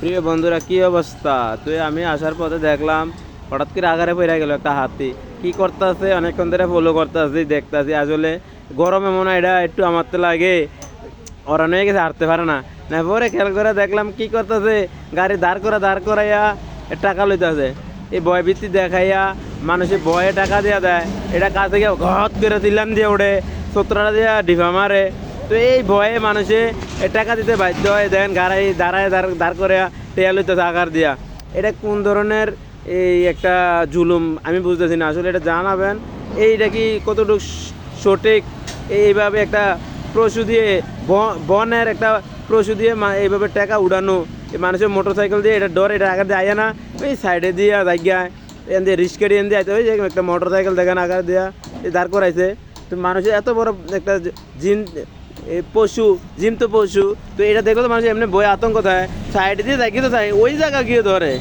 প্রিয় বন্ধুরা, কি অবস্থা? তুই আমি আসার পথে দেখলাম, হঠাৎ করে আগারে পড়ে গেল একটা হাতি। কি করতেছে? অনেকক্ষণ ধরে ফলো করতেছি, দেখতেছি। আসলে গরমে মনে হয় এটা একটু আমার তো লাগে। ওরান হয়ে গেছে হারতে পারে না। না, পরে খেয়াল করে দেখলাম, কি করতেছে? গাড়ি দাঁড় করে, দাঁড় করাইয়া টাকা লইতেছে। এই বয় ভিত্তি দেখাইয়া মানুষে বয়ে টাকা দিয়া দেয়। এটা কাছে গিয়ে ঘট করে দিলাম দিয়ে ওঠে সত্তরটা দিয়া ডিফা মারে। তো এই ভয়ে মানুষে টাকা দিতে বাধ্য হয়। দেখেন গাড়াই দাঁড়ায় দাঁড় দাঁড় করে টেয়া লইতেছে আকার দিয়া। এটা কোন ধরনের এই একটা জুলুম? আমি বুঝতেছি না। আসলে এটা জানাবেন। এইটা কি কতটুকু সঠিক? এইভাবে একটা পশু দিয়ে বনের একটা পশু দিয়ে এইভাবে টাকা উড়ানো। মানুষের মোটর সাইকেল দিয়ে এটা ডর, এটা আগে দিয়ে আয় না, ওই সাইডে দিয়ে জায়গায় এন দিয়ে রিস্কে এন দিয়ে আইতে ওই একটা মোটর সাইকেল দেখেন আকার দিয়া দাঁড় করাইছে। তো মানুষের এত বড় একটা জিন পশু জিমতো পশু, তো এটা দেখো তো মানুষ এমনি বই আতঙ্ক থাকে। সাইড দিয়ে দেখি তো ওই জায়গা গিয়ে ধরে।